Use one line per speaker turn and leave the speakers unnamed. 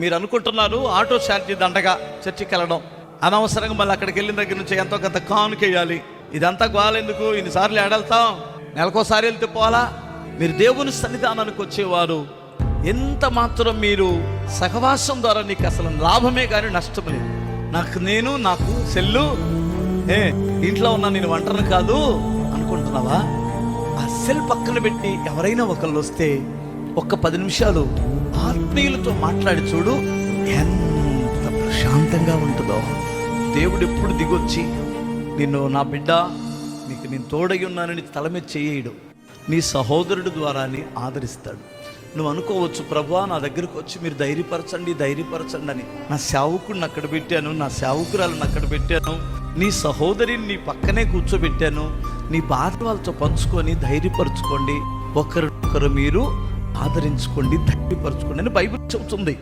మీరు అనుకుంటున్నారు auto charge దండగా చర్చికి వెళ్ళడం. అనవసరంగా మళ్ళీ అక్కడికి వెళ్ళిన దగ్గర నుంచి ఎంతో కొంత కానుకేయాలి ఇదంతా గోవాలెందుకు ఇన్నిసార్లు ఏడెళ్తాం. నెలకోసారి వెళ్తే పోవాలా? మీరు దేవుని సన్నిధానానికి వచ్చేవారు. ఎంత మాత్రం మీరు సహవాసం ద్వారా నీకు అసలు లాభమే కానీ నష్టం లేదు. నాకు నేను నాకు సెల్లు. ఏ ఇంట్లో ఉన్న నేను వంటను కాదు అనుకుంటున్నావా? ఆ సెల్ పక్కన పెట్టి ఎవరైనా ఒకళ్ళు వస్తే ఒక్క పది నిమిషాలు ఆత్మీయులతో మాట్లాడి చూడు ఎంత ప్రశాంతంగా ఉంటుందో. దేవుడు ఎప్పుడు దిగొచ్చి నిన్ను నా బిడ్డ నీకు నేను తోడై ఉన్నానని తల మీద చేయడు. నీ సహోదరుడి ద్వారాని ఆదరిస్తాడు. నువ్వు అనుకోవచ్చు ప్రభా నా దగ్గరకు వచ్చి మీరు ధైర్యపరచండి ధైర్యపరచండి అని. నా సేవకుడిని అక్కడ పెట్టాను నా సేవకురాలను అక్కడ పెట్టాను నీ సహోదరిని నీ పక్కనే కూర్చోబెట్టాను. నీ బాధ వాళ్ళతో పంచుకొని ధైర్యపరచుకోండి. ఒకరినొకరు మీరు ఆదరించుకోండి ధైర్యపరచుకోండి అని బైబిల్ చెబుతుంది.